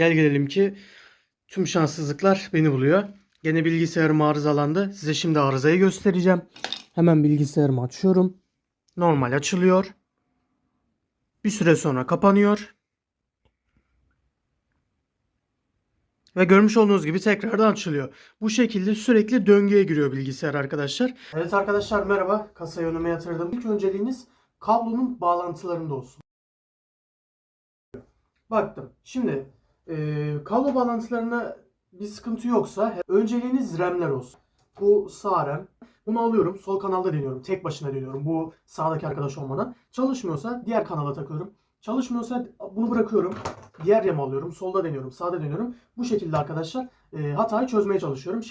Gel gelelim ki tüm şanssızlıklar beni buluyor. Gene bilgisayarım arızalandı. Size şimdi arızayı göstereceğim. Hemen bilgisayarımı açıyorum. Normal açılıyor. Bir süre sonra kapanıyor. Ve görmüş olduğunuz gibi tekrardan açılıyor. Bu şekilde sürekli döngüye giriyor bilgisayar arkadaşlar. Evet arkadaşlar merhaba. Kasayı önüme yatırdım. İlk önceliğiniz kablonun bağlantılarında olsun. Baktım. Şimdi e, kablo bağlantılarına bir sıkıntı yoksa önceliğiniz RAM'ler olsun. Bu sağ RAM. Bunu alıyorum. Sol kanalda deniyorum. Tek başına deniyorum. Bu sağdaki arkadaş olmadan. Çalışmıyorsa diğer kanala takıyorum. Çalışmıyorsa bunu bırakıyorum. Diğer RAM alıyorum. Solda deniyorum. Sağda deniyorum. Bu şekilde arkadaşlar e, hatayı çözmeye çalışıyorum.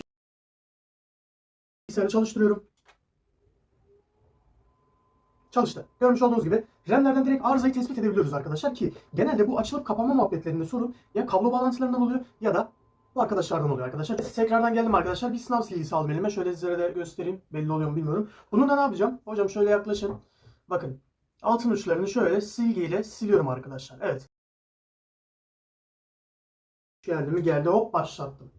Bilgisayarı çalıştırıyorum. Çalıştı. Görmüş olduğunuz gibi RAM'lerden direkt arızayı tespit edebiliyoruz arkadaşlar ki genelde bu açılıp kapanma muhabbetlerinde sorun ya kablo bağlantılarından oluyor ya da bu arkadaşlardan oluyor arkadaşlar. Tekrardan geldim arkadaşlar. Bir sınav silgisi aldım elime. Şöyle sizlere de göstereyim. Belli oluyor mu bilmiyorum. Bununla ne yapacağım? Hocam şöyle yaklaşın. Bakın. Altın uçlarını şöyle silgiyle siliyorum arkadaşlar. Evet. Geldi mi geldi. Hop başlattım.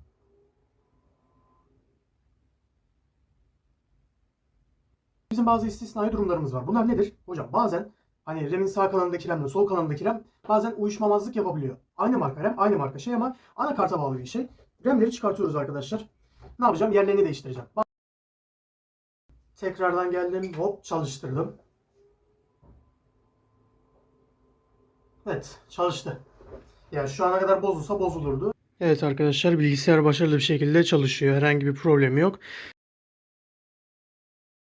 Bizim bazı istisnai durumlarımız var. Bunlar nedir? Hocam bazen hani RAM'in sağ kanalındaki RAM'le sol kanalındaki RAM bazen uyuşmamazlık yapabiliyor. Aynı marka RAM, aynı marka şey ama anakarta bağlı bir şey. RAM'leri çıkartıyoruz arkadaşlar. Ne yapacağım? Yerlerini değiştireceğim. Tekrardan geldim. Hop çalıştırdım. Evet çalıştı. Yani şu ana kadar bozulsa bozulurdu. Evet arkadaşlar bilgisayar başarılı bir şekilde çalışıyor. Herhangi bir problemi yok.